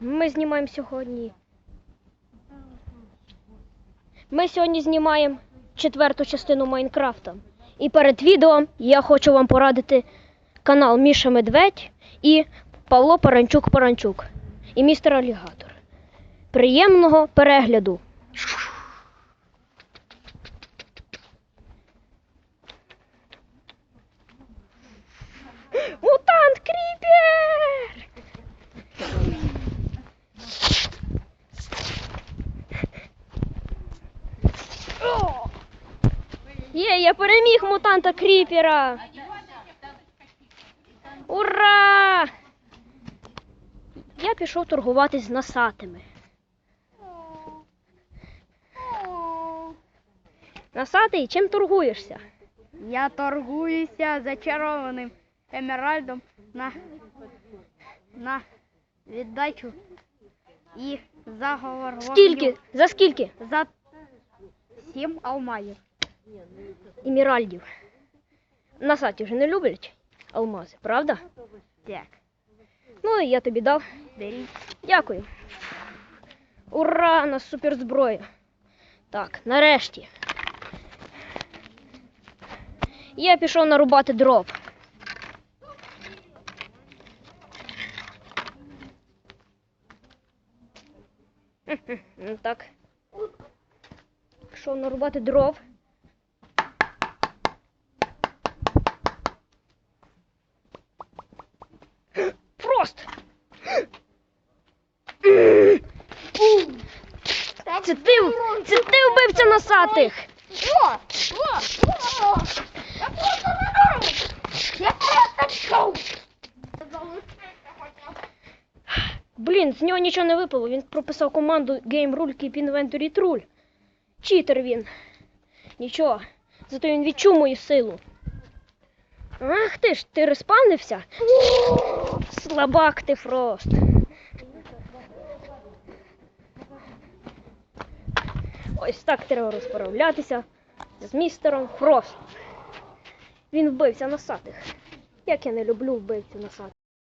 ми знімаємо сьогодні. Ми сьогодні знімаємо четверту частину Майнкрафта. І перед відео я хочу вам порадити канал Міша Медведь і Павло Паранчук Паранчук і містер Алігатор. Приємного перегляду! Є, я переміг мутанта Кріпера! Ура! Я пішов торгуватись з насатими. Насатий, чим торгуєшся? Я торгуюся зачарованим емеральдом на, на віддачу і заговор Скільки? За скільки? за сім алмазів. Еміральдів. Насаті вже не люблять алмази, правда? Так, Ну і я тобі дав. беріть. Дякую. Ура! У нас суперзброя. Так, нарешті. Я пішов нарубати дров. Ну Так. Пішов нарубати дров. Просто. Це ти, це ти вбивця носатих. Я просто Я просто! Блін, з нього нічого не випало. Він прописав команду Game Rule Keep Inventory True. Читер він. Нічого. Зато він відчув мою силу. Ах ти ж, ти розпавнився! Слабак ти Фрост. Ось так треба розправлятися з містером Фрост. Він вбився носатих. Як я не люблю вбивців носатих.